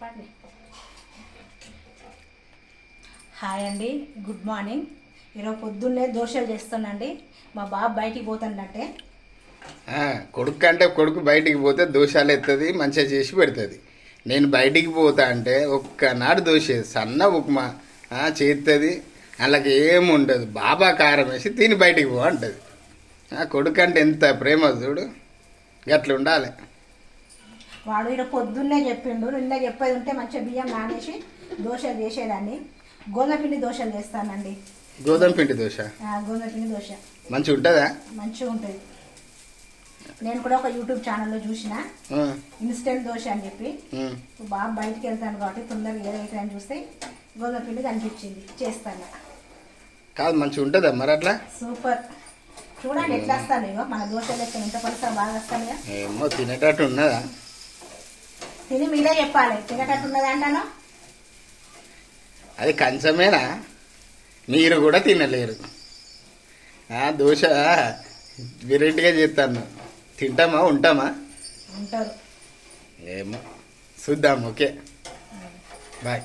చెప్పండి హాయ్ అండి good morning ఈరోజు పొద్దున్నే దోశలు చేస్తానండి. మా బాబు బయటికి పోతాడంటే కొడుకు అంటే కొడుకు బయటికి పోతే దోషాలు ఎత్తుంది మంచిగా చేసి పెడుతుంది. నేను బయటికి పోతా అంటే ఒక్కనాడు దోశ సన్న ఉప్మా చేస్తుంది అలాగే ఏముండదు బాబా కారం వేసి తిని బయటికి పో అంటది. కొడుకు అంటే ఎంత ప్రేమ చూడు. గట్ల ఉండాలి వాడు ఈరోజు పొద్దున్నే చెప్పిండు నిన్న చెప్పేది ఉంటే మంచిగా బియ్యం నానేసి దోశలు చేసేదాన్ని. గోధుమ పిండి దోశలు చేస్తానండి. గోధుమ పిండి దోశ? గోధుమ పిండి దోశ. మంచిగా ఉంటుందా? మంచిగా ఉంటుంది. నేను కూడా ఒక యూట్యూబ్ ఛానల్లో చూసిన. ఇన్స్టెంట్ దోశ అని చెప్పి. బాబు బయటికి వెళ్తాను కాబట్టి తొందరగా ఏదైతే అని చూస్తే గోధుమ పిండి కనిపించింది. చేస్తాను. కాదు మంచిగా ఉంటుందా మరి అట్లా? సూపర్. చూడండి ఎట్లా వస్తాను మన దోశ లెక్క ఎంత పలుసా బాగా వస్తాను ఏమో తినేటట్టు ఉన్నదా? తిని మీరే చెప్పాలి. తినేటట్టు ఉన్నది అంటాను అది కంచమేనా? మీరు కూడా తినలేరు. ఆ దోశ వెరైటీగా చేస్తాను. తింటామా ఉంటామా? ఉంటారు. ఏమో. చూద్దాం ఓకే. బాయ్.